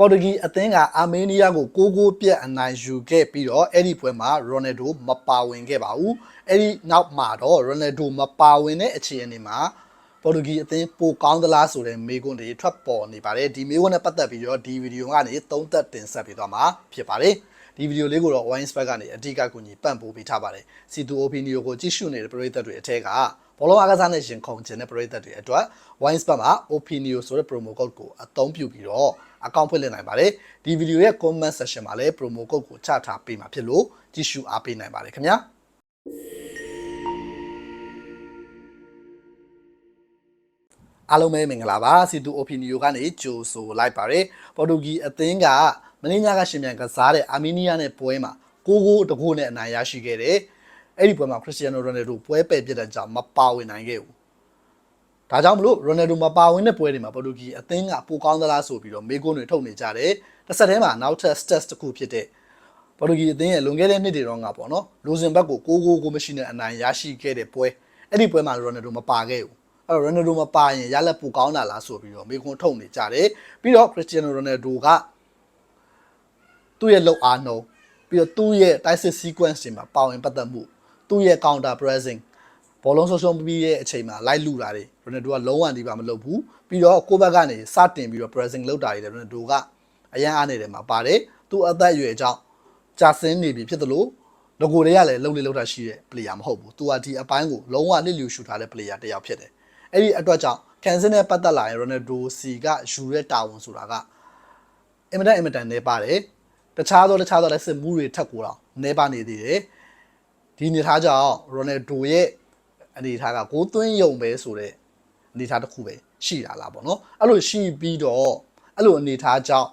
ပေါ်တူဂီအသင်းကအာမေးနီးယားကို6ဂိုးပြတ်အနိုင်ယူခဲ့ပြီးတော့အဲ့ဒီပွဲမှာရိုနယ်ဒိုမပါဝင်ခဲ့ပါဘူးအဲ့ဒီနောက်မှာတော့ရိုနယ်ဒိုမပါဝင်တဲ့အခြေအနေမှာပေါ်တူဂီအသင်းပိုကောင်းသလားဆိုတဲ့မေးခွန်းတွေထွက်ပေါ်နေပါတယ်ဒီမေးခွန်းနဲ့ပတ်သက်ပြီးတော့ဒီဗီဒီယိုကနေသုံးသက်တင်ဆက်ပေးသွားမှာဖြစ်ပါတယ်ဒီဗီဒီယိုလေးကိုတော့ Wine Spec ကနေအတိအကကူညီပံ့ပိုးပေးထားပါတယ်စီတူ opinion ကိုကြည့်ရှုနေတဲ့ပရိသတ်တွေအထက်ကဘောလုံးအားကစားနဲ့ရှင်ခုန်ခြင်းတဲ့ပရိသတ်တွေအတွက် Wine Spec မှာ opinion ဆိုတဲ့ promo code ကိုအသုံးပြုပြီးတော့ အကောင့်ဖွင့်လှစ်နိုင်ပါတယ်ဒီဗီဒီယိုရဲ့ comment section မှာလည်း promo code ကိုချထားပေးမှာဖြစ်လို့ကြည့်ရှုအားပေးနိုင်ပါတယ်ခင်ဗျာအားလုံးပဲမင်္ဂလာပါစီတူ opinion ကနေကြိုဆိုလိုက်ပါတယ်ပေါ်တူဂီအသင်းကမင်းညာကရှင်မြန်ကစားတဲ့အာမီးနီးယားနဲ့ပွဲမှာကိုကိုတကိုးနဲ့အနိုင်ရရှိခဲ့တယ်အဲ့ဒီပွဲမှာခရစ္စတီယာနိုရိုနယ်ဒိုပွဲပယ်ပြစ်တဲ့ကြောင့်မပါဝင်နိုင်ခဲ့ဘူး ဒါကြောင့်မလို့ရိုနယ်ဒိုမပါဝင်တဲ့ပွဲတွေမှာပေါ်တူဂီအသင်းကပိုကောင်းသလားဆိုပြီးတော့မေးခွန်းတွေထုတ်နေကြတယ်တစ်ဆက်တည်းမှာနောက်ထပ် stats တစ်ခုဖြစ်တဲ့ပေါ်တူဂီအသင်းရဲ့လွန်ခဲ့တဲ့နှစ်တွေတော့ကပေါ့နော်လူစင်ဘက်ကိုကိုကိုကိုမရှိတဲ့အနိုင်ရရှိခဲ့တဲ့ပွဲအဲ့ဒီပွဲမှာရိုနယ်ဒိုမပါခဲ့ဘူးအဲ့တော့ရိုနယ်ဒိုမပါရင်ရလက်ပိုကောင်းတာလားဆိုပြီးတော့မေးခွန်းထုတ်နေကြတယ်ပြီးတော့ခရစ္စတီယာနိုရိုနယ်ဒိုကသူ့ရဲ့လောက်အားနှုံးပြီးတော့သူ့ရဲ့ type sequence တွေမှာပါဝင်ပတ်သက်မှုသူ့ရဲ့ counter pressing ဘောလုံးဆုံးရှုံးပြီးရဲ့အချိန်မှာလိုက်လူတာတွေရိုနယ်ဒိုကလုံးဝဒီပါမလုပ်ဘူးပြီးတော့ကိုယ့်ဘက်ကနေစတင်ပြီးတော့ pressing လုပ်တာတွေလည်းရိုနယ်ဒိုကအရန်အားနေတယ်မှာပါတယ်သူ့အသက်အရွယ်အကြောင်းကြာစင်းနေပြီဖြစ်သလိုလကိုတွေကလည်းလုံလေးလောက်တာရှိတဲ့ player မဟုတ်ဘူးသူကဒီအပိုင်းကိုလုံးဝလစ်လျူရှူထားတဲ့ player တစ်ယောက်ဖြစ်တယ်အဲ့ဒီအတွက်ကြောင့်ကန်ဆင်နဲ့ပတ်သက်လာရင်ရိုနယ်ဒိုစီကယူတဲ့တာဝန်ဆိုတာကအင်မတန်အင်မတန်နေပါတယ်တခြားသောတခြားသောလက်စစ်မှုတွေထက်ကိုတော့နေပါနေသေးတယ်ဒီအနေထားကြောင့်ရိုနယ်ဒိုရဲ့ အနေထားကကိုးသွင်းယုံပဲဆိုတဲ့အနေထားတစ်ခုပဲရှိတာလားပေါ့နော်အဲ့လိုရှိပြီးတော့အဲ့လိုအနေထားကြောင့်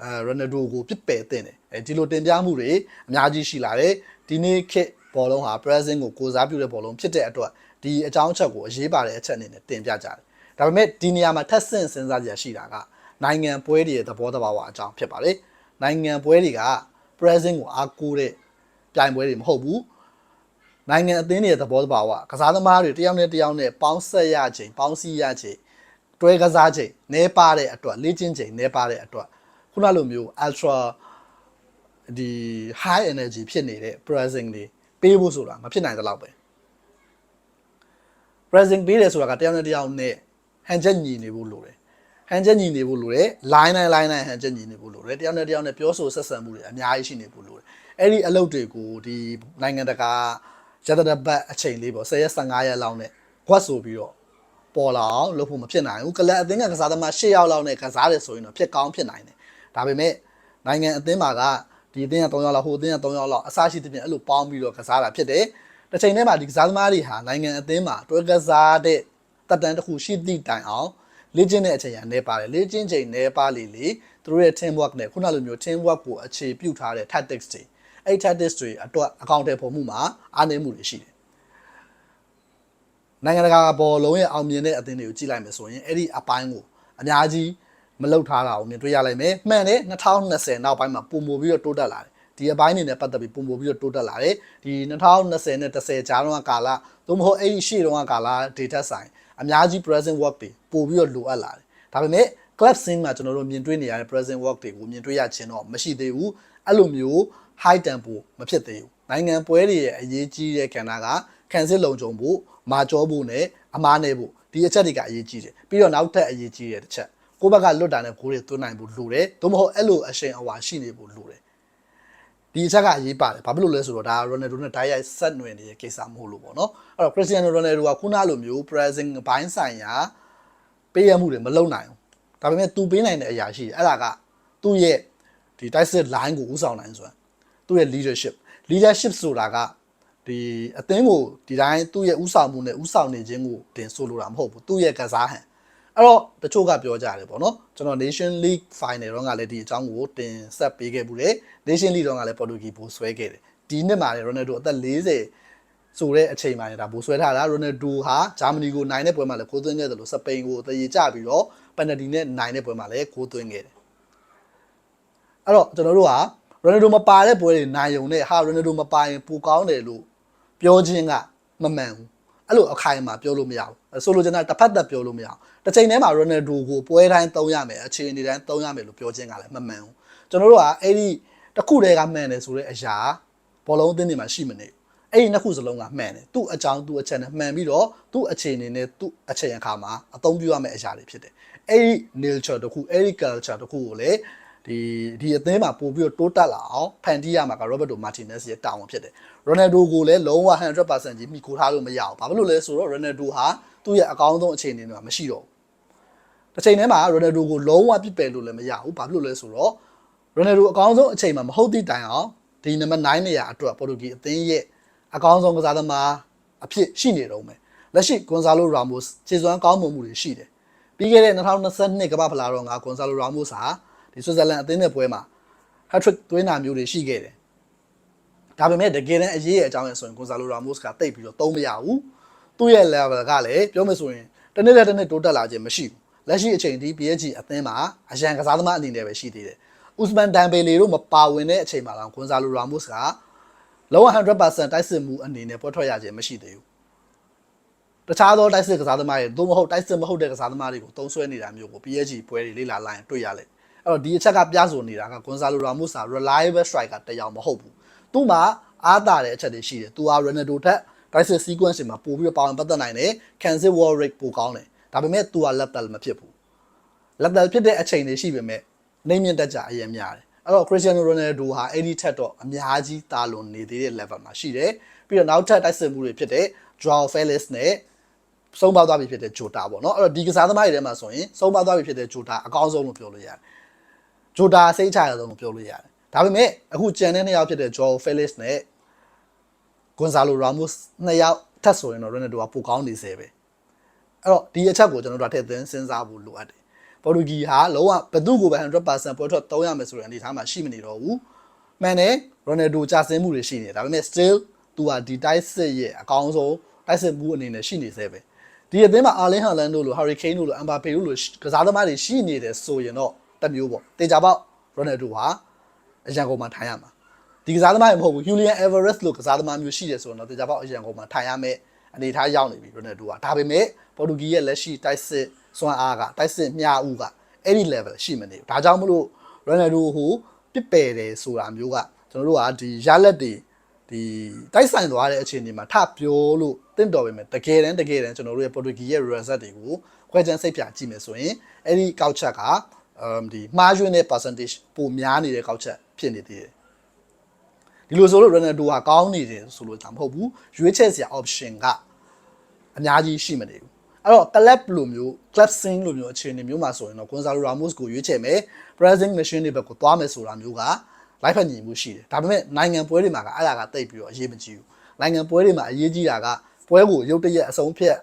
အဲရိုနယ်ဒိုကိုပြစ်ပယ်တင်တယ်အဲဒီလိုတင်ပြမှုတွေအများကြီးရှိလာတယ်ဒီနေ့ခေတ်ဘောလုံးဟာ present ကိုကိုစားပြုတဲ့ဘောလုံးဖြစ်တဲ့အတွက်ဒီအကြောင်းအချက်ကိုအရေးပါတဲ့အချက်အနေနဲ့တင်ပြကြတယ်ဒါပေမဲ့ဒီနေရာမှာထပ်ဆင့်စဉ်းစားကြရရှိတာကနိုင်ငံပွဲတွေရဲ့သဘောတဘာဝအကြောင်းဖြစ်ပါတယ်နိုင်ငံပွဲတွေက present ကိုအားကိုးတဲ့ပြိုင်ပွဲတွေမဟုတ်ဘူး နိုင်ငံအသင်းတွေရဲ့သဘောတဘာဝကစားသမားတွေတယောက်နဲ့တယောက်နဲ့ပေါင်းဆက်ရချိန်ပေါင်းစည်းရချိန်တွဲကစားချိန်နဲပါတဲ့အတွက်လေ့ကျင့်ချိန်နဲပါတဲ့အတွက်ခုနလိုမျိုး ultra ဒီ high energy ဖြစ်နေတဲ့ present တွေပေးဖို့ဆိုတာမဖြစ်နိုင်တဲ့လောက်ပဲ present ပေးတယ်ဆိုတာကတယောက်နဲ့တယောက်နဲ့ဟန်ချက်ညီနေဖို့လိုတယ်ဟန်ချက်ညီနေဖို့လိုတယ် line တိုင်း line တိုင်းဟန်ချက်ညီနေဖို့လိုတယ်တယောက်နဲ့တယောက်နဲ့ပြောဆိုဆက်ဆံမှုတွေအများကြီးရှိနေဖို့လိုတယ်အဲ့ဒီအလုပ်တွေကိုဒီနိုင်ငံတကာ ရတတပတ်အချိန်လေးပေါ့10ရက်15ရက်လောက်နဲ့ကွက်ဆိုပြီးတော့ပေါ်လာအောင်လုပ်ဖို့မဖြစ်နိုင်ဘူးကလပ်အသင်းကကစားသမား10ယောက်လောက်နဲ့ကစားတယ်ဆိုရင်တော့ဖြစ်ကောင်းဖြစ်နိုင်တယ်ဒါပေမဲ့နိုင်ငံအသင်းမှာကဒီအသင်းက3ယောက်လောက်ဟိုအသင်းက3ယောက်လောက်အစားရှိတဲ့ပြင်အဲ့လိုပေါင်းပြီးတော့ကစားတာဖြစ်တယ်တစ်ချိန်တည်းမှာဒီကစားသမားတွေဟာနိုင်ငံအသင်းမှာတွဲကစားတဲ့တက်တန်းတစ်ခုရှိသည့်တိုင်အောင်လေ့ကျင့်တဲ့အချိန်ကနေပါတယ်လေ့ကျင့်ချိန်နေပါလေလေသူတို့ရဲ့ team work နဲ့ခုနလိုမျိုး team work ကိုအခြေပြုထားတဲ့ tactics တွေ အဲ့ tactics တွေအတွက်အကောင့်တွေပုံမှုမှာအားနည်းမှုတွေရှိတယ်နိုင်ငံတကာဘောလုံးရဲ့အောင်မြင်တဲ့အသင်းတွေကိုကြည့်လိုက်မယ်ဆိုရင်အဲ့ဒီအပိုင်းကိုအများကြီးမလောက်ထားတာကိုမြင်တွေ့ရလိမ့်မယ်မှန်တယ်2020နောက်ပိုင်းမှာပုံမိုပြီးတော့တိုးတက်လာတယ်ဒီအပိုင်းနေနဲ့ပတ်သက်ပြီးပုံပို့ပြီးတော့တိုးတက်လာတယ်ဒီ2020နဲ့10ကြားတော့ကာလသို့မဟုတ်အဲ့ဒီရှေ့တော့ကာလ data ဆိုင်အများကြီး present work တွေပို့ပြီးတော့လိုအပ်လာတယ်ဒါပေမဲ့ club scene မှာကျွန်တော်တို့မြင်တွေ့နေရတဲ့ present work တွေကိုမြင်တွေ့ရခြင်းတော့မရှိသေးဘူးအဲ့လိုမျိုး high tempo မဖြစ်သေးဘူးနိုင်ငံပွဲတွေရဲ့အရေးကြီးတဲ့ကဏ္ဍကခံစစ်လုံခြုံဖို့မာကြောဖို့နဲ့အမားနေဖို့ဒီအချက်တွေကအရေးကြီးတယ်ပြီးတော့နောက်ထပ်အရေးကြီးတဲ့တစ်ချက်ကိုယ့်ဘက်ကလွတ်တာနဲ့ကိုယ်တွေသွင်းနိုင်ဖို့လိုတယ်သို့မဟုတ်အဲ့လိုအရှင်အဝါရှိနေဖို့လိုတယ်ဒီအချက်ကအရေးပါတယ်ဘာဖြစ်လို့လဲဆိုတော့ဒါရိုနယ်ဒိုနဲ့တိုက်ရိုက်ဆက်နွယ်နေတဲ့ကိစ္စမဟုတ်လို့ပေါ့နော်အဲ့တော့ခရစ္စတီယာနိုရိုနယ်ဒိုကခုနလိုမျိုး pressing ဘိုင်းဆိုင်ရာပေးရမှုတွေမလုပ်နိုင်ဘူးဒါပေမဲ့သူပေးနိုင်တဲ့အရာရှိတယ်အဲ့ဒါကသူ့ရဲ့ဒီတိုက်စစ် line ကိုဥဆောင်နိုင်ဆိုတာ သူ့ရဲ့ leadership leadership ဆိုတာကဒီအသင်းကိုဒီတိုင်းသူ့ရဲ့ဥဆောင်မှုနဲ့ဥဆောင်နေခြင်းကိုတင်ဆိုလိုတာမဟုတ်ဘူးသူ့ရဲ့ကစားဟန်အဲ့တော့တချို့ကပြောကြတယ်ပေါ့နော်ကျွန်တော် Nation League Final တော့ကလည်းဒီအကြောင်းကိုတင်ဆက်ပေးခဲ့ဘူးလေ Nation League တော့ကလည်းပေါ်တူဂီဘိုးဆွဲခဲ့တယ်ဒီနှစ်မှာလည်း Ronaldo အသက်40ဆိုတဲ့အချိန်မှာဒါဘိုးဆွဲထားတာ Ronaldo ဟာဂျာမနီကိုနိုင်တဲ့ပွဲမှာလည်းကိုးသွင်းခဲ့တယ်လို့စပိန်ကိုတည်ကြပြီးတော့ပန်နတီနဲ့နိုင်တဲ့ပွဲမှာလည်းကိုးသွင်းခဲ့တယ်အဲ့တော့ကျွန်တော်တို့ဟာ Ronaldo မပါတဲ့ပွဲတွေနိုင်ုံနဲ့ဟာ Ronaldo မပါရင်ပိုကောင်းတယ်လို့ပြောခြင်းကမမှန်ဘူးအဲ့လိုအခိုင်အမာပြောလို့မရဘူးဆိုလိုချင်တာတစ်ဖက်သက်ပြောလို့မရဘူးတစ်ချိန်တည်းမှာရိုနယ်ဒိုကိုပွဲတိုင်းသုံးရမယ်အခြေအနေတိုင်းသုံးရမယ်လို့ပြောခြင်းကလည်းမမှန်ဘူးကျွန်တော်တို့ကအဲ့ဒီတစ်ခုတည်းကမှန်တယ်ဆိုတဲ့အရာဘောလုံးအသင်းတွေမှာရှိမနေဘူးအဲ့ဒီနှစ်ခုစလုံးကမှန်တယ်သူ့အကြောင်းသူ့အချက်နဲ့မှန်ပြီးတော့သူ့အခြေအနေနဲ့သူ့အချိန်အခါမှာအသုံးပြုရမယ့်အရာတွေဖြစ်တယ်အဲ့ဒီ nature တခုအဲ့ဒီ culture တခုကိုလေ ဒီဒီအသင်းမှာပို့ပြီးတော့တိုးတက်လာအောင်ဖန်တီးရမှာက Roberto Martinez ရဲ့တာဝန်ဖြစ်တယ်။ Ronaldo ကိုလည်းလုံးဝ100%ကြီးမိခိုထားလို့မရဘူး။ဘာဖြစ်လို့လဲဆိုတော့ Ronaldo ဟာသူ့ရဲ့အကောင်းဆုံးအခြေအနေတွေမှာမရှိတော့ဘူး။တစ်ချိန်တည်းမှာ Ronaldo ကိုလုံးဝပြစ်ပယ်လို့လည်းမရဘူး။ဘာဖြစ်လို့လဲဆိုတော့ Ronaldo အကောင်းဆုံးအချိန်မှာမဟုတ်သည့်တိုင်အောင်ဒီနံပါတ်9နေရာအတွက်ပေါ်တူဂီအသင်းရဲ့အကောင်းဆုံးကစားသမားအဖြစ်ရှိနေတော့မယ်။လက်ရှိ Gonzalo Ramos ခြေစွမ်းကောင်းမွန်မှုတွေရှိတယ်။ပြီးခဲ့တဲ့2022ကမ္ဘာဖလားတော့ငါ Gonzalo Ramos ဟာ ဒီဆွစ်ဇာလန်အသင်းနဲ့ပွဲမှာ hat-trick သွင်းတာမျိုးတွေရှိခဲ့တယ်။ဒါပေမဲ့တကယ်တမ်းအရေးရဲ့အကြောင်းရယ်ဆိုရင် Gonzalo Ramos ကတိတ်ပြီးတော့သုံးမရဘူး။သူ့ရဲ့ level ကလည်းပြောမယ်ဆိုရင်တစ်နေ့နဲ့တစ်နေ့တိုးတက်လာခြင်းမရှိဘူး။လက်ရှိအချိန်ထိ PSG အသင်းမှာအရန်ကစားသမားအနေနဲ့ပဲရှိသေးတယ်။ Usman Dembele တို့မပါဝင်တဲ့အချိန်မှာတော့ Gonzalo Ramos ကလုံးဝ100%တိုက်စစ်မှုအနေနဲ့ပွဲထွက်ရခြင်းမရှိသေးဘူး။တခြားသောတိုက်စစ်ကစားသမားတွေသို့မဟုတ်တိုက်စစ်မဟုတ်တဲ့ကစားသမားတွေကိုတုံးဆွဲနေတာမျိုးကို PSG ပွဲတွေလေ့လာလိုက်ရင်တွေ့ရလိမ့်မယ် အဲ့တော့ဒီအချက်ကပြဆိုနေတာက Gonzalo Ramos ဟာ reliable striker တစ်ယောက်မဟုတ်ဘူးသူ့မှာအားတာတဲ့အချက်တွေရှိတယ်သူဟာ Ronaldo ထက် dice sequence တွေမှာပို့ပြီးတော့ပါဝင်ပတ်သက်နိုင်တယ် cancel wall rate ပိုကောင်းတယ်ဒါပေမဲ့သူဟာ lethal မဖြစ်ဘူး lethal ဖြစ်တဲ့အချိန်တွေရှိပေမဲ့နေမြင့်တက်ကြအရင်များတယ်အဲ့တော့ Cristiano Ronaldo ဟာအဲ့ဒီထက်တော့အများကြီးတာလွန်နေသေးတဲ့ level မှာရှိတယ်ပြီးတော့နောက်ထပ်တိုက်စစ်မှုတွေဖြစ်တဲ့ Joao Felix နဲ့ဆုံးပါသွားပြီဖြစ်တဲ့ဂျိုတာပေါ့နော်အဲ့တော့ဒီကစားသမားတွေထဲမှာဆိုရင်ဆုံးပါသွားပြီဖြစ်တဲ့ဂျိုတာအကောင်းဆုံးလို့ပြောလို့ရတယ် ဂျိုတာစိတ်ချရဆုံးလို့ပြောလို့ရတယ်ဒါပေမဲ့အခုကြံတဲ့နှစ်ယောက်ဖြစ်တဲ့ဂျော်ဖဲလစ်နဲ့ဂွန်ဆာလိုရာမိုစ်နှစ်ယောက်ထပ်ဆိုရင်တော့ရိုနယ်ဒိုကပိုကောင်းနေစေပဲအဲ့တော့ဒီအချက်ကိုကျွန်တော်တို့ထည့်သွင်းစဉ်းစားဖို့လိုအပ်တယ်ပေါ်တူဂီဟာလုံးဝဘသူ့ကိုပဲ100%ပွဲထွက်သုံးရမယ်ဆိုတဲ့အနေအထားမှာရှိမနေတော့ဘူးမှန်တယ်ရိုနယ်ဒိုကြာစင်းမှုတွေရှိနေတယ်ဒါပေမဲ့ still သူဟာဒီတိုက်စစ်ရဲ့အကောင်းဆုံးတိုက်စစ်မှုအနေနဲ့ရှိနေသေးပဲဒီအသင်းမှာအာလင်ဟန်လန်တို့လိုဟာရီကိန်းတို့လိုအမ်ဘာပေတို့လိုကစားသမားတွေရှိနေတယ်ဆိုရင်တော့ တစ်မျိုးပေါ့တေချာပေါက်ရိုနယ်ဒိုဟာအရန်ကုန်မှာထိုင်ရမှာဒီကစားသမားတွေမဟုတ်ဘူးဟူလီယန်အက်ဗာရက်စ်လိုကစားသမားမျိုးရှိတယ်ဆိုတော့တေချာပေါက်အရန်ကုန်မှာထိုင်ရမယ်အနေထားရောက်နေပြီရိုနယ်ဒိုကဒါပေမဲ့ပေါ်တူဂီရဲ့လက်ရှိတိုက်စစ်စွမ်းအားကတိုက်စစ်မျှဦးကအဲ့ဒီ level ရှိမနေဘူးဒါကြောင့်မလို့ရိုနယ်ဒိုဟိုပစ်ပယ်တယ်ဆိုတာမျိုးကကျွန်တော်တို့ကဒီရလက်တွေဒီတိုက်ဆိုင်သွားတဲ့အခြေအနေမှာထပြောလို့တင့်တော်ပဲမယ်တကယ်တမ်းတကယ်တမ်းကျွန်တော်တို့ရဲ့ပေါ်တူဂီရဲ့ result တွေကိုခွဲခြမ်းစိတ်ပြကြည့်မယ်ဆိုရင်အဲ့ဒီကောက်ချက်ကအမ် ဒီမှားယွင်းတဲ့ percentage ပိုများနေတဲ့ကောက်ချက်ဖြစ်နေသေးတယ်ဒီလိုဆိုလို့ Ronaldo ကကောင်းနေတယ်ဆိုလို့ဒါမဟုတ်ဘူးရွေးချယ်စရာ option ကအများကြီးရှိမနေဘူးအဲ့တော့ club လိုမျိုး club scene လိုမျိုးအခြေအနေမျိုးမှာဆိုရင်တော့ Gonzalo Ramos ကိုရွေးချယ်မယ် pressing machine တွေဘက်ကိုသွားမယ်ဆိုတာမျိုးကလိုက်ဖက်ညီမှုရှိတယ်ဒါပေမဲ့နိုင်ငံပွဲတွေမှာကအဲ့ဒါကတိတ်ပြီးတော့အရေးမကြီးဘူးနိုင်ငံပွဲတွေမှာအရေးကြီးတာကပွဲကိုရုတ်တရက်အဆုံးဖြတ်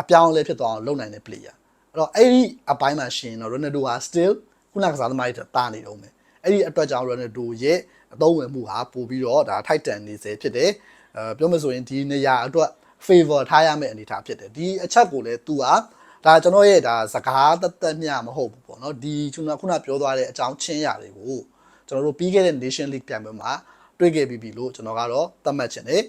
အပြောင်းအလဲဖြစ်သွားအောင်လုပ်နိုင်တဲ့ player အဲ့ တော့အဲ့ဒီအပိုင်းမှာရှင်တော့ Ronaldo ဟာ still ခုနကစားသမားတွေတာနေတော့မယ်အဲ့ဒီအတွက်ကြောင့် Ronaldo ရဲ့အသုံးဝင်မှုဟာပို့ပြီးတော့ဒါထိုက်တန်နေစေဖြစ်တယ်အဲပြောမယ်ဆိုရင်ဒီနေရာအတွက် favor ထားရမယ့်အနေအထားဖြစ်တယ်ဒီအချက်ကိုလည်း तू ဟာဒါကျွန်တော်ရဲ့ဒါစကားတက်တက်မျှမဟုတ်ဘူးပေါ့နော်ဒီကျွန်တော်ခုနပြောသွားတဲ့အကြောင်းချင်းရာတွေကိုကျွန်တော်တို့ပြီးခဲ့တဲ့ Nation League ပြိုင်ပွဲမှာတွေ့ခဲ့ပြီးပြီလို့ကျွန်တော်ကတော့သတ်မှတ်ချင်တယ်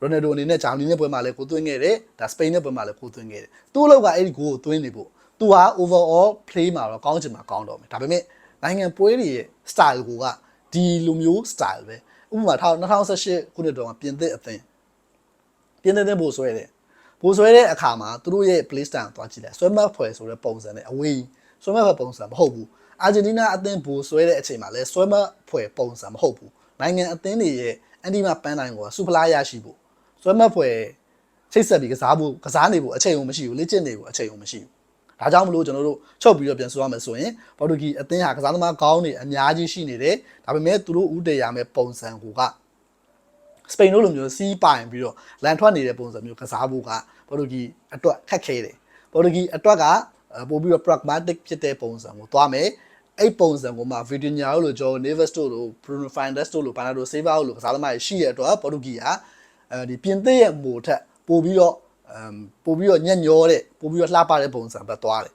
ရိုနယ်ဒိုအနေနဲ့ဂျာမနီနဲ့ပွဲမှာလည်းကိုသွင်းခဲ့တယ်ဒါစပိန်နဲ့ပွဲမှာလည်းကိုသွင်းခဲ့တယ်သူ့လောက်ကအဲ့ဒီကိုကိုသွင်းနေဖို့ သူဟာ overall play မှာတော့ကောင်းချင်မှာကောင်းတော့မယ်ဒါပေမဲ့နိုင်ငံပွဲတွေရဲ့ style ကိုကဒီလိုမျိုး style ပဲဥပမာ2018ခုနှစ်တုန်းကပြင်သစ်အသင်းပြင်သစ်တဲ့ဘို့ဆွဲတယ်ဘို့ဆွဲတဲ့အခါမှာသူတို့ရဲ့ play style ကိုသွားကြည့်တယ်ဆွဲမဖွယ်ဆိုတဲ့ပုံစံနဲ့အဝေးဆွဲမဖွယ်ပုံစံမဟုတ်ဘူးအာဂျင်တီးနားအသင်းဘို့ဆွဲတဲ့အချိန်မှာလည်းဆွဲမဖွယ်ပုံစံမဟုတ်ဘူးနိုင်ငံအသင်းတွေရဲ့အန်တီမပန်းတိုင်းကိုစူပလာရရှိဖို့ဆွဲမဖွယ်ချိတ်ဆက်ပြီးကစားဖို့ကစားနေဖို့အချိန်ုံမရှိဘူးလေ့ကျင့်နေဖို့အချိန်ုံမရှိဘူး ဒါကြောင့်မလို့ကျွန်တော်တို့ချုပ်ပြီးတော့ပြန်ဆိုရမယ်ဆိုရင်ပေါ်တူဂီအသင်းဟာကစားသမားကောင်းနေအများကြီးရှိနေတယ်ဒါပေမဲ့သူတို့ဥတည်ရမယ့်ပုံစံကိုကစပိန်တို့လိုမျိုးစီးပိုင်ပြီးတော့လန်ထွက်နေတဲ့ပုံစံမျိုးကစားဖို့ကပေါ်တူဂီအတွက်ခက်ခဲတယ်ပေါ်တူဂီအတွက်ကပို့ပြီးတော့ pragmatic ဖြစ်တဲ့ပုံစံကိုသွားမယ်အဲ့ပုံစံကိုမှ Vitinha တို့လို Joao Neves တို့လို Bruno Fernandes တို့လို Bernardo Silva တို့လိုကစားသမားတွေရှိရတဲ့အတွက်ပေါ်တူဂီဟာအဲဒီပြင်သစ်ရဲ့မိုထက်ပို့ပြီးတော့အမ် ပို့ပြီးတော့ညံ့ညောတဲ့ပို့ပြီးတော့လှပတဲ့ပုံစံပဲသွားတယ်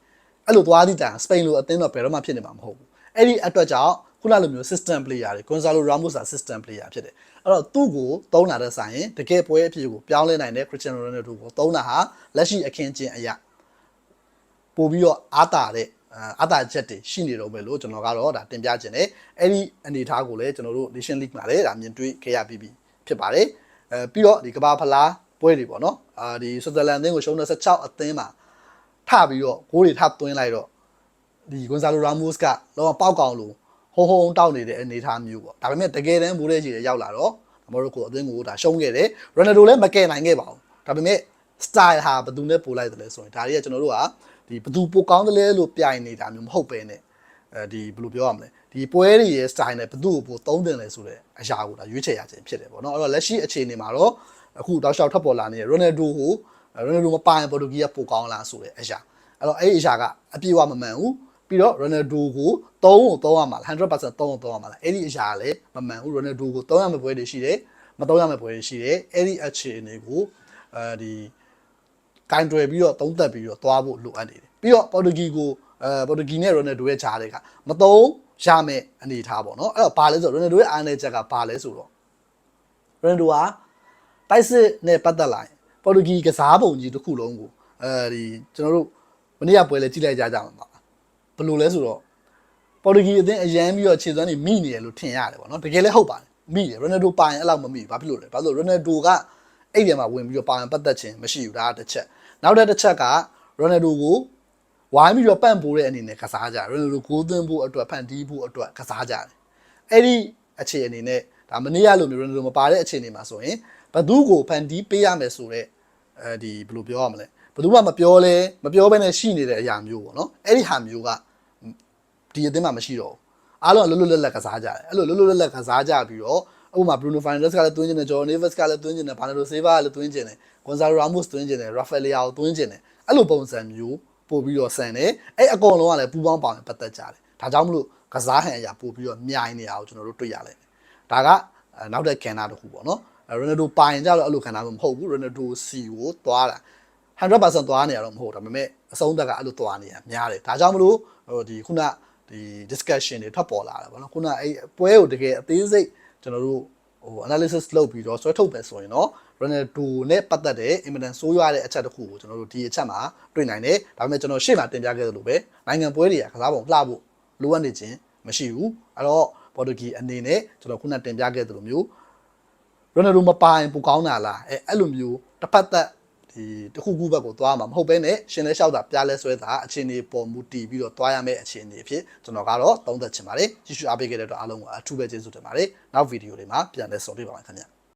အဲ့လိုသွားသည့်တိုင်စပိန်လိုအသင်းတော့ဘယ်တော့မှဖြစ်နေမှာမဟုတ်ဘူးအဲ့ဒီအတွက်ကြောင့်ခုနလိုမျိုး system player တွေ Gonzalo Ramos က system player ဖြစ်တယ်အဲ့တော့သူ့ကိုသုံးလာတဲ့ဆိုင်ရင်တကယ်ပွဲအဖြစ်ကိုပြောင်းလဲနိုင်တဲ့ Cristiano Ronaldo ကိုသုံးတာဟာလက်ရှိအခင်းကျင်းအရာပို့ပြီးတော့အားတာတဲ့အာတာချက်တွေရှိနေတော့ပဲလို့ကျွန်တော်ကတော့ဒါတင်ပြခြင်းတယ်အဲ့ဒီအနေအထားကိုလည်းကျွန်တော်တို့ Nation League မှာလည်းဒါမြင်တွေ့ခဲ့ရပြီးပြီဖြစ်ပါတယ်အဲပြီးတော့ဒီကမ္ဘာဖလား ပွဲတွေပေါ့နော်အာဒီဆွစ်ဇာလန်အသင်းကိုရှုံးတဲ့16အသင်းမှာထပြီးတော့ဂိုးတွေထသွင်းလိုက်တော့ဒီဂွန်ဆာလိုရာမို့စ်ကလောကပေါက်ကောင်လို့ဟုံဟုံတောက်နေတဲ့အနေအထားမျိုးပေါ့ဒါပေမဲ့တကယ်တမ်းမိုးတဲ့ကြီးရောက်လာတော့မော်ရိုကိုအသင်းကိုဒါရှုံးခဲ့တယ်ရိုနယ်ဒိုလည်းမကယ်နိုင်ခဲ့ပါဘူးဒါပေမဲ့ style ဟာဘယ်သူနဲ့ပို့လိုက်တယ်လဲဆိုရင်ဒါတွေကကျွန်တော်တို့ကဒီဘယ်သူပိုကောင်းတယ်လဲလို့ပြိုင်နေတာမျိုးမဟုတ်ပဲနဲ့အဲဒီဘယ်လိုပြောရမလဲဒီပွဲတွေရဲ့ style နဲ့ဘယ်သူ့ကိုပိုသုံးတယ်လဲဆိုတဲ့အရာကိုဒါရွေးချယ်ရခြင်းဖြစ်တယ်ပေါ့နော်အဲ့တော့လက်ရှိအခြေအနေမှာတော့ အခုတောက်လျှောက်ထပ်ပေါ်လာနေတဲ့ရိုနယ်ဒိုကိုရိုနယ်ဒိုမပိုင်ပေါ်တူဂီကပိုကောင်းလာဆိုတဲ့အရာအဲ့တော့အဲ့ဒီအရာကအပြည့်အဝမမှန်ဘူးပြီးတော့ရိုနယ်ဒိုကိုသုံးဖို့သုံးရမှာလား100%သုံးဖို့သုံးရမှာလားအဲ့ဒီအရာကလည်းမမှန်ဘူးရိုနယ်ဒိုကိုသုံးရမယ့်ပွဲတွေရှိတယ်မသုံးရမယ့်ပွဲတွေရှိတယ်အဲ့ဒီအခြေအနေကိုအဲဒီကင်တွယ်ပြီးတော့သုံးသက်ပြီးတော့သွားဖို့လိုအပ်နေတယ်ပြီးတော့ပေါ်တူဂီကိုအဲပေါ်တူဂီနဲ့ရိုနယ်ဒိုရဲ့ဂျားတွေကမသုံးရမယ့်အနေအထားပေါ့နော်အဲ့တော့ဘာလဲဆိုတော့ရိုနယ်ဒိုရဲ့အားနည်းချက်ကဘာလဲဆိုတော့ရိုနယ်ဒိုက တိုက်စစ်နဲ့ပတ်သက်လာရင်ပေါ်တူဂီကစားပုံကြီးတစ်ခုလုံးကိုအဲဒီကျွန်တော်တို့မနေ့ကပွဲလဲကြည့်လိုက်ကြကြမှာပါဘယ်လိုလဲဆိုတော့ပေါ်တူဂီအသင်းအရန်ပြီးတော့ခြေစွမ်းတွေမိနေတယ်လို့ထင်ရတယ်ပေါ့နော်တကယ်လည်းဟုတ်ပါတယ်မိတယ်ရိုနယ်ဒိုပိုင်အဲ့လောက်မမိဘူးဘာဖြစ်လို့လဲဘာလို့ရိုနယ်ဒိုကအဲ့ဒီမှာဝင်ပြီးတော့ပိုင်ပတ်သက်ခြင်းမရှိဘူးဒါကတစ်ချက်နောက်တစ်ချက်ကရိုနယ်ဒိုကိုဝိုင်းပြီးတော့ပန့်ပိုးတဲ့အနေနဲ့ကစားကြတယ်ရိုနယ်ဒိုကိုသွင်းဖို့အတွက်ဖန်တီးဖို့အတွက်ကစားကြတယ်အဲ့ဒီအခြေအနေနဲ့ဒါမနေ့ကလိုမျိုးရိုနယ်ဒိုမပါတဲ့အခြေအနေမှာဆိုရင် ဘသူကိုဖန်တီးပေးရမယ်ဆိုတော့အဲဒီဘယ်လိုပြောရမလဲဘသူမှမပြောလဲမပြောဘဲနဲ့ရှိနေတဲ့အရာမျိုးပေါ့နော်အဲ့ဒီဟာမျိုးကဒီအသင်းမှာမရှိတော့ဘူးအားလုံးလွတ်လွတ်လပ်လပ်ကစားကြတယ်အဲ့လိုလွတ်လွတ်လပ်လပ်ကစားကြပြီးတော့ဥပမာ Bruno Fernandes ကလည်းသွင်းကျင်တယ် Jordan Neves ကလည်းသွင်းကျင်တယ် Bernardo Silva ကလည်းသွင်းကျင်တယ် Gonzalo Ramos သွင်းကျင်တယ် Rafael Leao သွင်းကျင်တယ်အဲ့လိုပုံစံမျိုးပို့ပြီးတော့ဆန်တယ်အဲ့အကောင်လုံးကလည်းပူပေါင်းပါဝင်ပတ်သက်ကြတယ်ဒါကြောင့်မလို့ကစားဟန်အရာပို့ပြီးတော့မြိုင်နေတာကိုကျွန်တော်တို့တွေ့ရလိမ့်မယ်ဒါကနောက်တဲ့ကန်နာတစ်ခုပေါ့နော် ရိုနယ်ဒိုပိုင်ကြတော့အဲ့လိုခံတာမဟုတ်ဘူးရိုနယ်ဒိုစီကိုသွားတာ100%သွားနေရတော့မဟုတ်ဒါပေမဲ့အဆုံးသက်ကအဲ့လိုသွားနေရများတယ်ဒါကြောင့်မလို့ဟိုဒီခုနဒီ discussion တွေထွက်ပေါ်လာတာပေါ့နော်ခုနအဲ့ပွဲကိုတကယ်အသေးစိတ်ကျွန်တော်တို့ဟို analysis လုပ်ပြီးတော့ဆွဲထုတ်ပဲဆိုရင်တော့ Ronaldo နဲ့ပတ်သက်တဲ့အင်မတန်ဆိုးရွားတဲ့အချက်တစ်ခုကိုကျွန်တော်တို့ဒီအချက်မှာတွေ့နိုင်တယ်ဒါပေမဲ့ကျွန်တော်ရှေ့မှာတင်ပြခဲ့သလိုပဲနိုင်ငံပွဲတွေကကစားပုံလှဖို့လိုအပ်နေခြင်းမရှိဘူးအဲ့တော့ပေါ်တူဂီအနေနဲ့ကျွန်တော်ခုနတင်ပြခဲ့သလိုမျိုး ရိုနယ်ဒိုမပိုင်ပူကောင်းတာလားအဲအဲ့လိုမျိုးတစ်ဖက်သက်ဒီတခုခုဘက်ကိုသွားမှာမဟုတ်ဘဲနဲ့ရှင်လဲလျှောက်တာပြားလဲဆွဲတာအခြေအနေပေါ်မူတည်ပြီးတော့သွားရမယ့်အခြေအနေဖြစ်ကျွန်တော်ကတော့သုံးသပ်ချင်ပါတယ်ကြည့်ရှုအားပေးခဲ့တဲ့အတွက်အားလုံးကိုအထူးပဲကျေးဇူးတင်ပါတယ်နောက်ဗီဒီယိုတွေမှာပြန်လည်ဆုံတွေ့ပါမယ်ခင်ဗျာ